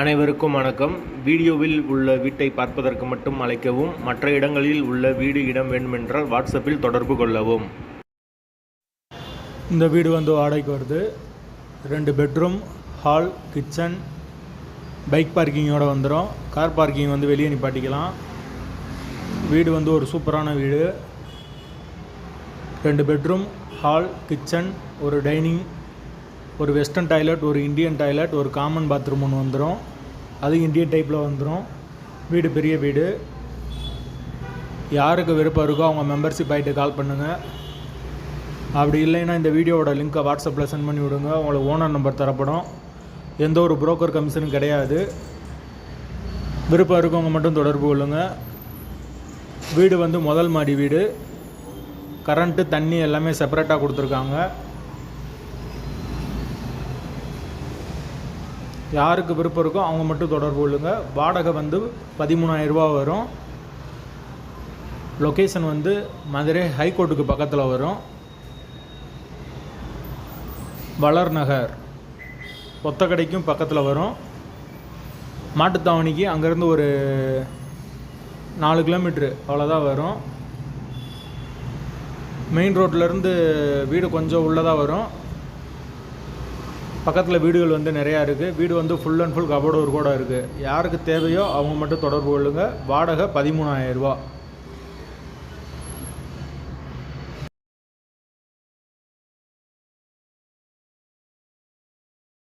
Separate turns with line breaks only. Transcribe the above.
அனைவருக்கும் வணக்கம். வீடியோவில் உள்ள வீட்டை பார்ப்பதற்கு மட்டும் அழைக்கவும் மற்ற இடங்களில் உள்ள வீடு இடம் வேண்டுமென்றால் வாட்ஸ்அப்பில் தொடர்பு கொள்ளவும்.
இந்த வீடு வந்து வாடகைக்கு வருது. ரெண்டு பெட்ரூம் ஹால் கிச்சன். பைக் பார்க்கிங்கோட வந்துடும் கார் பார்க்கிங் வந்து வெளியே நிப்பாட்டிக்கலாம். வீடு வந்து ஒரு சூப்பரான வீடு. ரெண்டு பெட்ரூம் ஹால் கிச்சன் ஒரு டைனிங். ஒரு வெஸ்டர்ன் டாய்லெட் ஒரு இந்தியன் டாய்லெட் ஒரு காமன் பாத்ரூம் ஒன்று வந்துடும் அது இந்தியன் டைப்பில் வந்துடும் வீடு பெரிய வீடு. யாருக்கு விருப்பம் இருக்கோ அவங்க மெம்பர்ஷிப் ஆகிட்டு கால் பண்ணுங்கள் அப்படி இல்லைன்னா இந்த வீடியோவோட லிங்க்கை வாட்ஸ்அப்பில் சென்ட் பண்ணி விடுங்க. உங்களுக்கு ஓனர் நம்பர் தரப்படும். எந்த ஒரு புரோக்கர் கமிஷனும் கிடையாது. விருப்பம் இருக்கவங்க மட்டும் தொடர்பு கொள்ளுங்கள் வீடு வந்து முதல் மாடி வீடு. கரண்ட்டு தண்ணி எல்லாமே செப்பரேட்டாக கொடுத்துருக்காங்க. யாருக்கு விருப்பம் இருக்கோ அவங்க மட்டும் தொடர்பு கொள்ளுங்க. வாடகை வந்து பதிமூணாயிரரூபா வரும். லொக்கேஷன் வந்து மதுரை ஹைகோர்ட்டுக்கு பக்கத்தில் வரும். வளர் நகர். ஒத்தக்கடைக்கும் பக்கத்தில் வரும். மாட்டுத்தாவணிக்கு அங்கேருந்து ஒரு நாலு கிலோமீட்ரு அவ்வளோதான் வரும். மெயின் ரோட்லேருந்து வீடு கொஞ்சம் உள்ளதாக வரும். பக்கத்தில் வீடுகள் வந்து நிறையா இருக்குது வீடு வந்து ஃபுல் அண்ட் ஃபுல் கபோர்டு கூட இருக்குது யாருக்கு தேவையோ அவங்க மட்டும் தொடர்பு கொள்ளுங்கள் வாடகை பதிமூணாயிரம் ரூபா